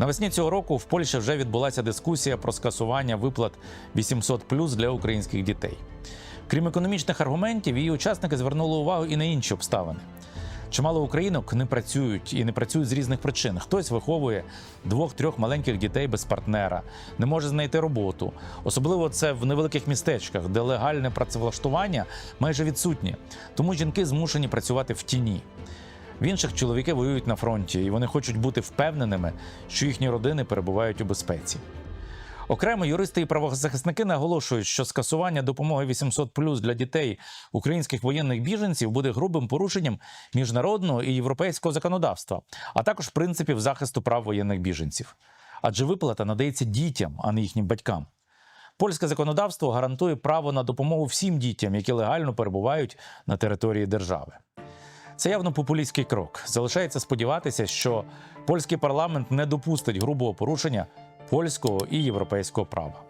Навесні цього року в Польщі вже відбулася дискусія про скасування виплат 800 для українських дітей. Крім економічних аргументів, її учасники звернули увагу і на інші обставини. Чимало українок не працюють і не працюють з різних причин. Хтось виховує двох-трьох маленьких дітей без партнера, не може знайти роботу. Особливо це в невеликих містечках, де легальне працевлаштування майже відсутнє. Тому жінки змушені працювати в тіні. В інших чоловіки воюють на фронті, і вони хочуть бути впевненими, що їхні родини перебувають у безпеці. Окремо юристи і правозахисники наголошують, що скасування допомоги 800 для дітей українських воєнних біженців буде грубим порушенням міжнародного і європейського законодавства, а також принципів захисту прав воєнних біженців. Адже виплата надається дітям, а не їхнім батькам. Польське законодавство гарантує право на допомогу всім дітям, які легально перебувають на території держави. Це явно популістський крок. Залишається сподіватися, що польський парламент не допустить грубого порушення польського і європейського права.